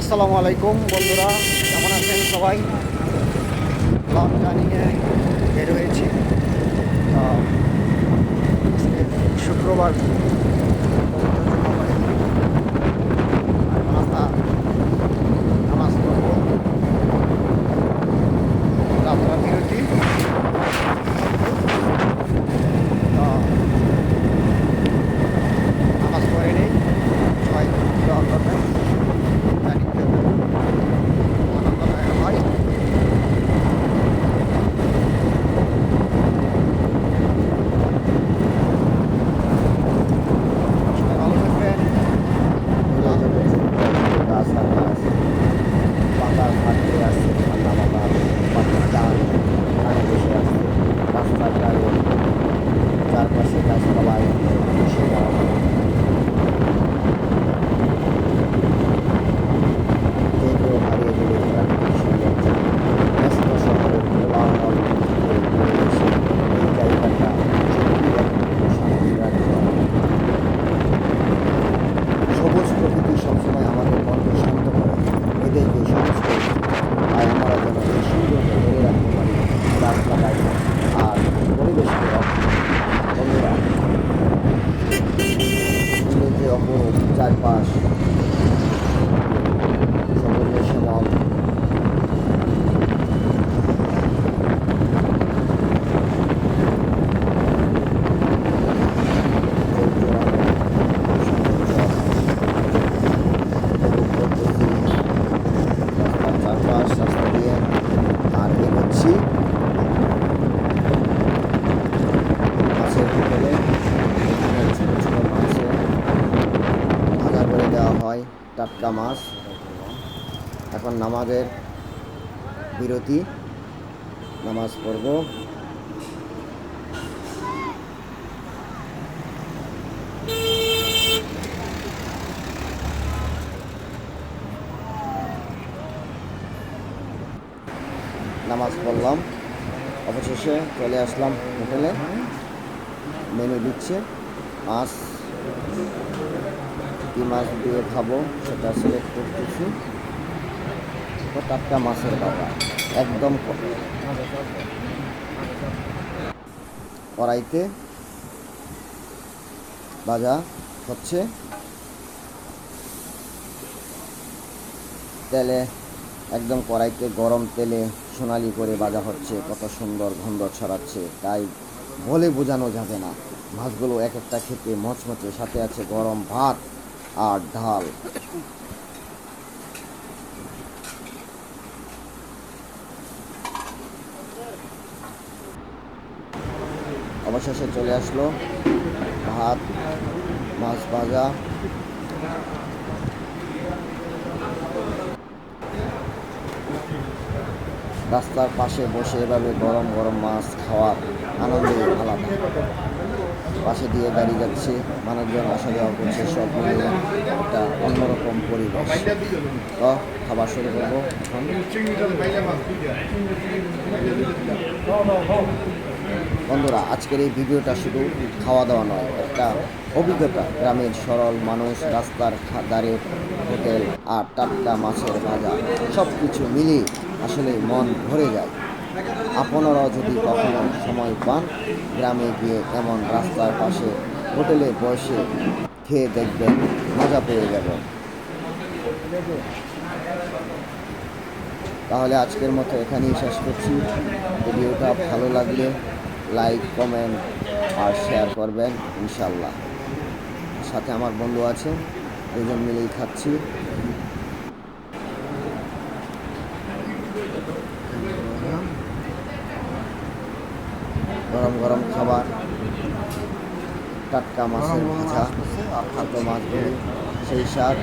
আসসালামু আলাইকুম বন্ধুরা। কেমন আছেন সবাই? লং জার্নিংয়ে বের হয়েছি। শুক্রবার। 哦，再快。টাটকা মাছ এখন নামাজের বিরতি, নামাজ পড়ব। নামাজ পড়লাম, অবশেষে চলে আসলাম হোটেলে। মেনু দিচ্ছে, মাছ কী মাছ দিয়ে খাব, সেটা সিলেক্ট করতেছি। টাটকা মাছের বাবা, একদম কড়াইতে ভাজা হচ্ছে। তেলে একদম কড়াইতে গরম তেলে সোনালি করে ভাজা হচ্ছে, কত সুন্দর গন্ধ ছড়াচ্ছে, তাই বলে বোঝানো যাবে না। মাছগুলো এক একটা খেতে মচমচে, সাথে আছে গরম ভাত। আর ডাল অবশেষে চলে আসলো ভাত, মাছ ভাজা। রাস্তার পাশে বসে এভাবে গরম গরম মাছ খাওয়ার আনন্দই আলাদা। পাশে দিয়ে গাড়ি যাচ্ছে, মানুষজন আসা যাওয়া করছে, সব মিলিয়ে একটা অন্যরকম পরিবেশ। তো, খাবার শুরু করব বন্ধুরা, আজকের এই ভিডিওটা শুধু খাওয়া দাওয়া নয়, একটা অভিজ্ঞতা। গ্রামের সরল মানুষ, রাস্তার ধারে হোটেল আর টাটকা মাছের ভাজা সব কিছু মিলিয়ে আসলে মন ভরে যায়। আপনারাও যদি কখনো সময় পান, গ্রামে গিয়ে এমন রাস্তার পাশে হোটেলে বসে খেয়ে দেখবেন, মজা পেয়ে যাবেন। তাহলে আজকের মতো এখানেই শেষ করছি। ভিডিওটা ভালো লাগলে লাইক, কমেন্ট আর শেয়ার করবেন ইনশাল্লাহ সাথে আমার বন্ধু আছে, দুজন মিলেই খাচ্ছি। গরম গরম খাবার টাটকা মাছের ভাজা খাদ্য মাছ সেই স্বাদ